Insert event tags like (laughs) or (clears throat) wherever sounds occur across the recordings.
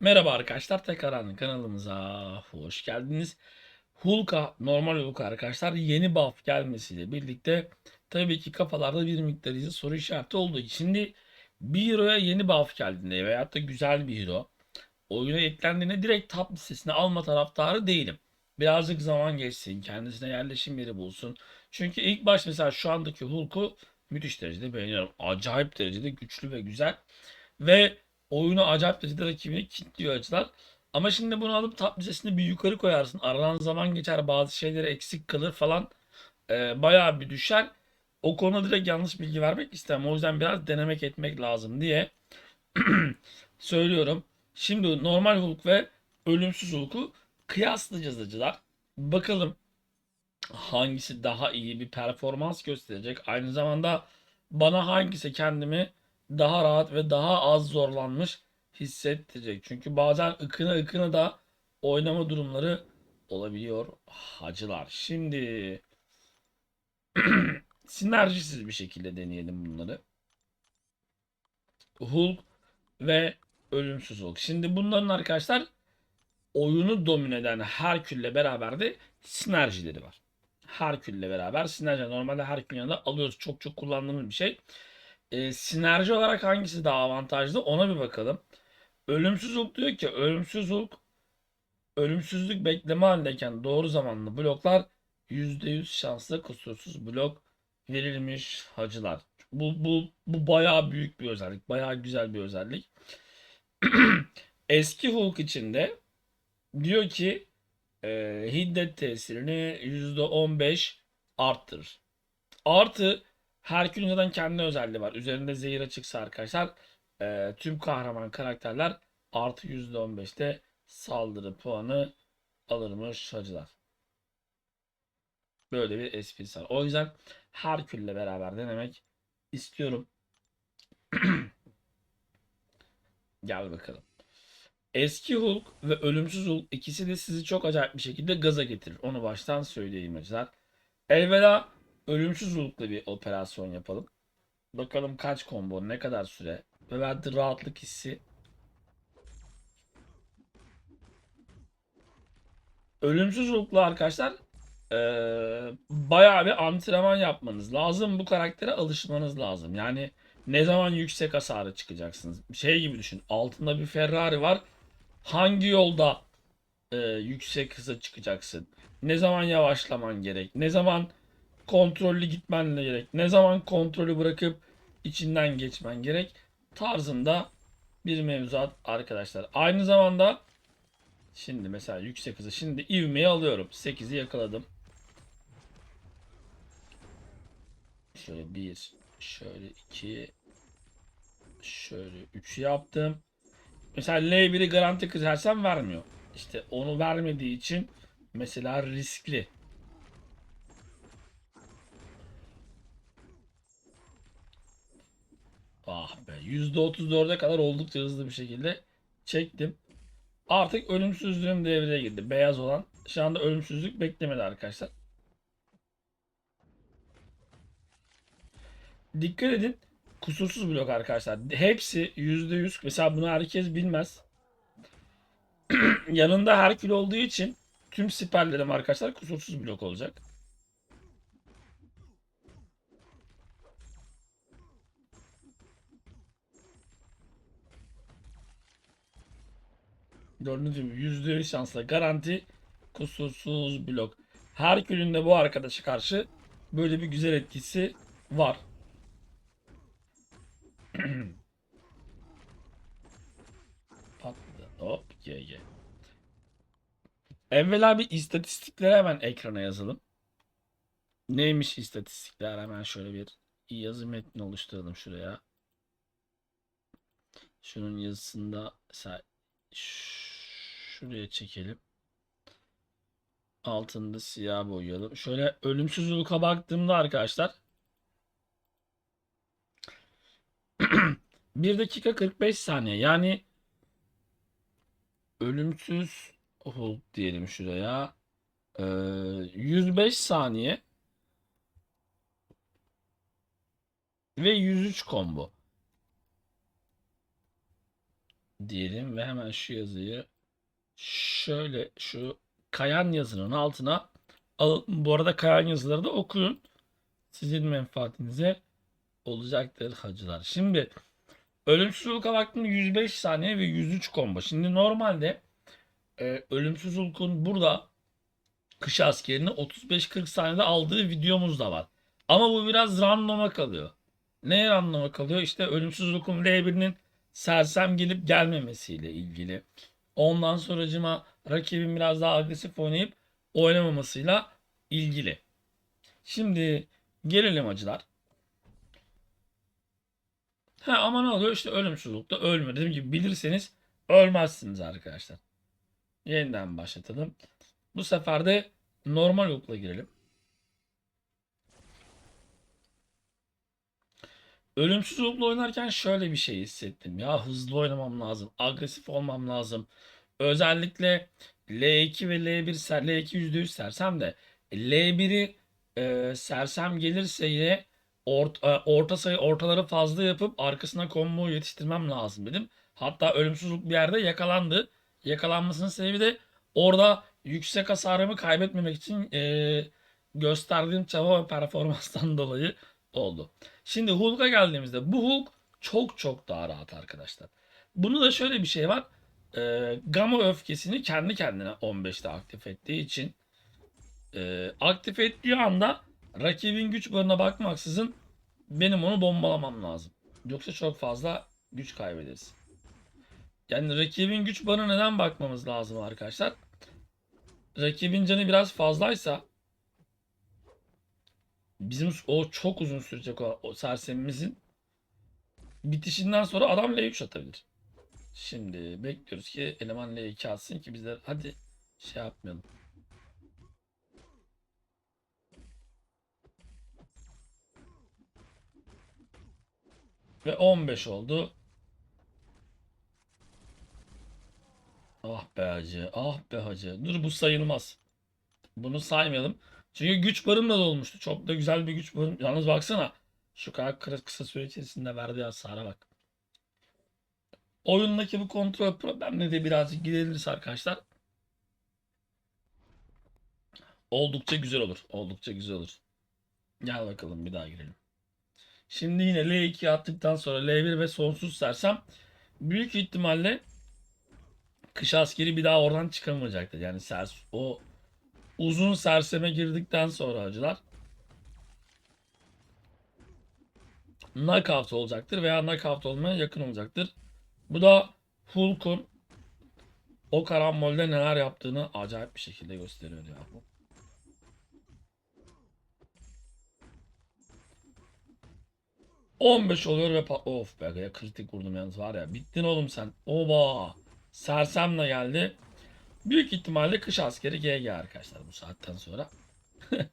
Merhaba arkadaşlar tekrardan kanalımıza hoş geldiniz. Hulk'a normal Hulk arkadaşlar yeni buff gelmesiyle birlikte tabii ki kafalarda bir miktar soru işareti oldu. Şimdi bir hero'ya yeni buff geldiğinde veyahut da güzel bir hero oyuna eklendiğinde direkt top listesine alma taraftarı değilim. Birazcık zaman geçsin, kendisine yerleşim yeri bulsun. Çünkü ilk baş mesela şu andaki Hulk'u müthiş derecede beğeniyorum. Acayip derecede güçlü ve güzel. Ve oyunu acayip derecede rakibini kilitliyor açılar. Ama şimdi bunu alıp top listesinde bir yukarı koyarsın. Aradan zaman geçer bazı şeyleri eksik kalır falan. Ee, bayağı bir düşer. O konuda direkt yanlış bilgi vermek istemem. O yüzden biraz denemek etmek lazım diye (clears throat) söylüyorum. Şimdi normal Hulk ve ölümsüz Hulk'u kıyaslayacağız acılar. Bakalım hangisi daha iyi bir performans gösterecek. Aynı zamanda bana hangisi kendimi daha rahat ve daha az zorlanmış hissettirecek. Çünkü bazen ıkına ıkına da oynama durumları olabiliyor hacılar. Şimdi (clears throat) sinerjisiz bir şekilde deneyelim bunları. Hulk ve Ölümsüz Hulk. Şimdi bunların arkadaşlar oyunu domine eden Herkül'le beraber de sinerjileri var. Herkül'le beraber sinerji. Normalde Herkül'ün yanında alıyoruz. Çok çok kullandığımız bir şey. E, sinerji olarak hangisi daha avantajlı ona bir bakalım. Ölümsüz Hulk diyor ki Ölümsüz Hulk ölümsüzlük bekleme halindeyken doğru zamanlı bloklar %100 şansla kusursuz blok verilmiş hacılar. Bu, bu, bu bayağı büyük bir özellik. Bayağı güzel bir özellik. (clears throat) Eski Hulk içinde diyor ki e, hiddet tesirini %15 arttırır. Artı Herkül'ün zaten kendi özelliği var. Üzerinde zehir açıksa arkadaşlar e, tüm kahraman karakterler artı %15'te saldırı puanı alırmış hacılar. Böyle bir esprisi var. O yüzden Herkül'le beraber denemek istiyorum. (clears throat) Gel bakalım. Eski Hulk ve Ölümsüz Hulk ikisi de sizi çok acayip bir şekilde gaza getirir. Onu baştan söyleyeyim hacılar. Elveda Ölümsüz bir operasyon yapalım. Bakalım kaç combo, ne kadar süre ve verdiği rahatlık hissi. Ölümsüz arkadaşlar eee bayağı bir antrenman yapmanız lazım. Bu karaktere alışmanız lazım. Yani ne zaman yüksek hasara çıkacaksınız? Şey gibi düşün. Altında bir Ferrari var. Hangi yolda eee, yüksek hıza çıkacaksın? Ne zaman yavaşlaman gerek? Ne zaman kontrollü gitmen gerek? Ne zaman kontrolü bırakıp içinden geçmen gerek? Tarzında bir mevzuat arkadaşlar. Aynı zamanda şimdi mesela yüksek hızı şimdi ivmeyi alıyorum. 8'i yakaladım. Şöyle 1, şöyle 2, şöyle 3 yaptım. Mesela L1'i garanti kızarsam vermiyor. İşte onu vermediği için mesela riskli. Ah be %34'e kadar oldukça hızlı bir şekilde çektim. Artık ölümsüzlüğüm devreye girdi. Beyaz olan. Şu anda ölümsüzlük beklemedi arkadaşlar. Dikkat edin. Kusursuz blok arkadaşlar. Hepsi %100. Mesela bunu herkes bilmez. (clears throat) Yanında Herkül olduğu için tüm siperlerim arkadaşlar kusursuz blok olacak. Gördüğünüz gibi %100 şansla garanti kusursuz blok. Herkül'ün de bu arkadaşa karşı böyle bir güzel etkisi var. (clears throat) Patladı. Hop GG. Evvela bir istatistikleri hemen ekrana yazalım. Neymiş istatistikler? Hemen şöyle bir yazı metni oluşturalım şuraya. Şunun yazısında mesela şuraya çekelim. Altında siyah boyayalım. Şöyle ölümsüzlüğe baktığımda arkadaşlar (clears throat) 1 dakika 45 saniye. Yani ölümsüz Hulk diyelim şuraya. Ee, 105 saniye ve 103 combo. Diyelim ve hemen şu yazıyı şöyle şu kayan yazının altına al, bu arada kayan yazıları da okuyun. Sizin menfaatinize olacaktır hacılar. Şimdi ölümsüz Hulk'a baktım 105 saniye ve 103 combo. Şimdi normalde e, ölümsüz Hulk'un burada kış askerini 35-40 saniyede aldığı videomuz da var. Ama bu biraz random'a kalıyor. Neye random'a kalıyor? İşte ölümsüz Hulk'un L1'inin sersem gelip gelmemesiyle ilgili. Ondan sonracıma rakibin biraz daha agresif oynayıp oynamamasıyla ilgili. Şimdi gelelim acılar. Ha ama ne oluyor? İşte ölümsüzlükte ölme. Dediğim gibi bilirseniz ölmezsiniz arkadaşlar. Yeniden başlatalım. Bu sefer de normal okula girelim. Ölümsüz okla oynarken şöyle bir şey hissettim. Ya hızlı oynamam lazım. Agresif olmam lazım. Özellikle L2 ve L1 ser, L2 %100 sersem de L1'i e, sersem gelirse yine ort, e, orta sayı ortaları fazla yapıp arkasına combo yetiştirmem lazım dedim. Hatta ölümsüzlük bir yerde yakalandı. Yakalanmasının sebebi de orada yüksek hasarımı kaybetmemek için e, gösterdiğim çaba ve performanstan (laughs) dolayı oldu. Şimdi Hulk'a geldiğimizde bu Hulk çok çok daha rahat arkadaşlar. Bunu da şöyle bir şey var. E, Gamma öfkesini kendi kendine 15'te aktif ettiği için e, aktif ettiği anda rakibin güç barına bakmaksızın benim onu bombalamam lazım. Yoksa çok fazla güç kaybederiz. Yani rakibin güç barına neden bakmamız lazım arkadaşlar? Rakibin canı biraz fazlaysa bizim o çok uzun sürecek o, o sersemimizin bitişinden sonra adam L3 atabilir. Şimdi bekliyoruz ki eleman L2 atsın ki bizler hadi şey yapmayalım. Ve 15 oldu. Ah be hacı, ah be hacı. Dur bu sayılmaz. Bunu saymayalım. Çünkü güç barım da dolmuştu. Çok da güzel bir güç barım. Yalnız baksana. Şu kadar kısa, kısa süre içerisinde verdiği hasara bak. Oyundaki bu kontrol problemine de birazcık giderilirse arkadaşlar. Oldukça güzel olur. Oldukça güzel olur. Gel bakalım bir daha girelim. Şimdi yine L2 attıktan sonra L1 ve sonsuz sersem büyük ihtimalle kış askeri bir daha oradan çıkamayacaktır. Yani sers o uzun serseme girdikten sonra acılar knockout olacaktır veya knockout olmaya yakın olacaktır. Bu da Hulk'un o karambolde neler yaptığını acayip bir şekilde gösteriyor ya. 15 oluyor ve pat- of be kritik vurdum yalnız var ya. Bittin oğlum sen. Oba. Sersemle geldi. Büyük ihtimalle kış askeri GG arkadaşlar bu saatten sonra. (laughs)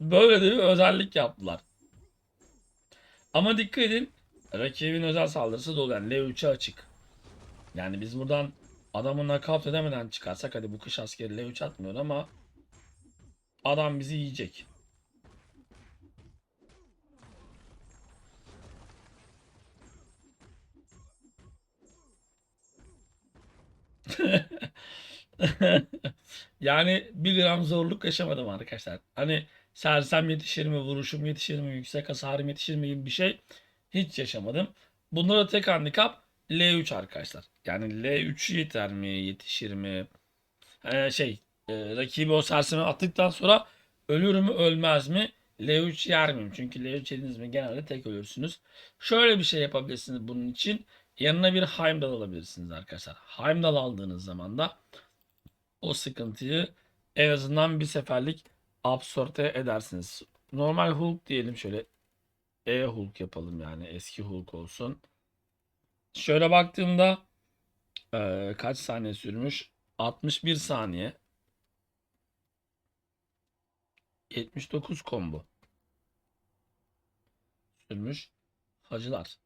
Böyle de bir özellik yaptılar. Ama dikkat edin. Rakibin özel saldırısı dolu. Yani L3'e açık. Yani biz buradan adamı nakavt edemeden çıkarsak hadi bu kış askeri L3 atmıyor ama adam bizi yiyecek. (laughs) (laughs) yani bir gram zorluk yaşamadım arkadaşlar. Hani sersem yetişir mi, vuruşum yetişir mi, yüksek hasarım yetişir mi gibi bir şey hiç yaşamadım. Bunda da tek handikap L3 arkadaşlar. Yani L3 yeter mi, yetişir mi? Ee, şey, e, rakibi o serseme attıktan sonra ölür mü, ölmez mi? L3 yer miyim? Çünkü L3 yediniz mi genelde tek ölürsünüz. Şöyle bir şey yapabilirsiniz bunun için. Yanına bir Heimdall alabilirsiniz arkadaşlar. Heimdall aldığınız zaman da o sıkıntıyı en azından bir seferlik absorte edersiniz. Normal Hulk diyelim şöyle E Hulk yapalım yani eski Hulk olsun. Şöyle baktığımda eee, kaç saniye sürmüş? 61 saniye. 79 combo sürmüş. Hacılar.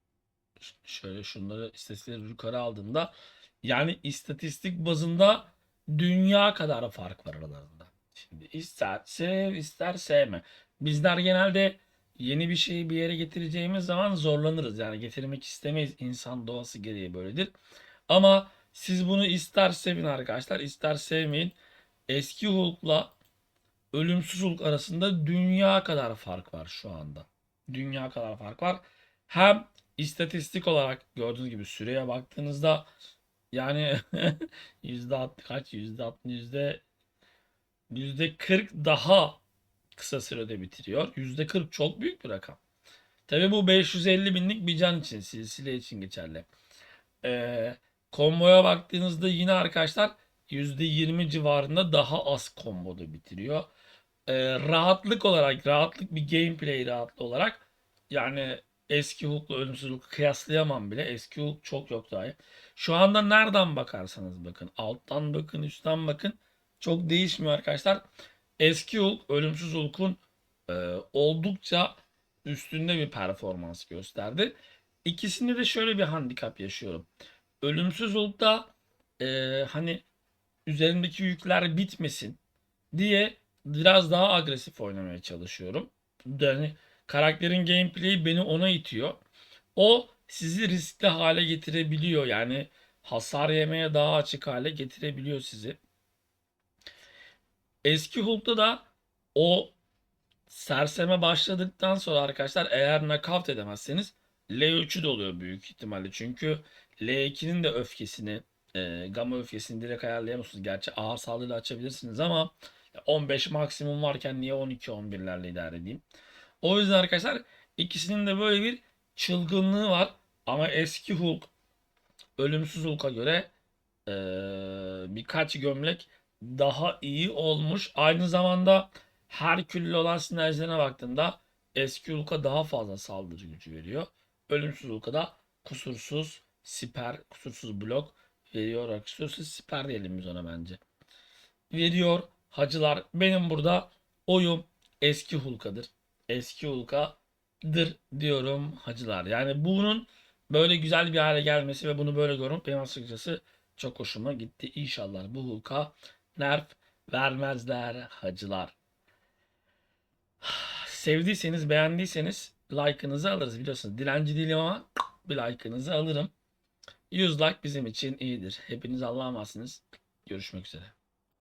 Şöyle şunları istatistikleri yukarı aldığımda yani istatistik bazında dünya kadar fark var aralarında. Şimdi ister sev ister sevme. Bizler genelde yeni bir şeyi bir yere getireceğimiz zaman zorlanırız. Yani getirmek istemeyiz. İnsan doğası gereği böyledir. Ama siz bunu ister sevin arkadaşlar ister sevmeyin. Eski Hulk'la Ölümsüz Hulk arasında dünya kadar fark var şu anda. Dünya kadar fark var. Hem istatistik olarak gördüğünüz gibi süreye baktığınızda yani (laughs) yüzde alt- kaç yüzde altmış yüzde yüzde 40 daha kısa sürede bitiriyor. Yüzde 40 çok büyük bir rakam. Tabii bu 550 binlik bir can için, silsile için geçerli. Ee, komboya baktığınızda yine arkadaşlar %20 civarında daha az komboda bitiriyor. Ee, rahatlık olarak, rahatlık bir gameplay rahatlığı olarak yani eski Hulk'la ölümsüz Hulk'u kıyaslayamam bile. Eski Hulk çok çok daha iyi. Şu anda nereden bakarsanız bakın, alttan bakın, üstten bakın çok değişmiyor arkadaşlar. Eski Hulk, ölümsüz Hulk'un e, oldukça üstünde bir performans gösterdi. İkisinde de şöyle bir handikap yaşıyorum. Ölümsüz Hulk'ta e, hani üzerimdeki yükler bitmesin diye biraz daha agresif oynamaya çalışıyorum. Yani karakterin gameplay'i beni ona itiyor. O sizi riskli hale getirebiliyor. Yani hasar yemeye daha açık hale getirebiliyor sizi. Eski Hulk'ta da o serseme başladıktan sonra arkadaşlar eğer knockout edemezseniz L3'ü de oluyor büyük ihtimalle. Çünkü L2'nin de öfkesini, e, gamma öfkesini direkt ayarlayamıyorsunuz. Gerçi ağır saldırıyla açabilirsiniz ama 15 maksimum varken niye 12-11'lerle idare edeyim? O yüzden arkadaşlar ikisinin de böyle bir çılgınlığı var. Ama eski Hulk ölümsüz Hulk'a göre e, birkaç gömlek daha iyi olmuş. Aynı zamanda Herkül'le olan sinerjilerine baktığında eski Hulk'a daha fazla saldırı gücü veriyor. Ölümsüz Hulk'a da kusursuz siper, kusursuz blok veriyor. Kusursuz siper diyelim biz ona bence. Veriyor hacılar. Benim burada oyum eski Hulk'adır. Eski Hulk'adır diyorum hacılar. Yani bunun böyle güzel bir hale gelmesi ve bunu böyle görüp benim açıkçası çok hoşuma gitti. İnşallah bu Hulk'a nerf vermezler hacılar. (sighs) Sevdiyseniz, beğendiyseniz like'ınızı alırız biliyorsunuz. Dilenci değilim ama bir like'ınızı alırım. 100 like bizim için iyidir. Hepiniz Allah'a emanetsiniz. Görüşmek üzere.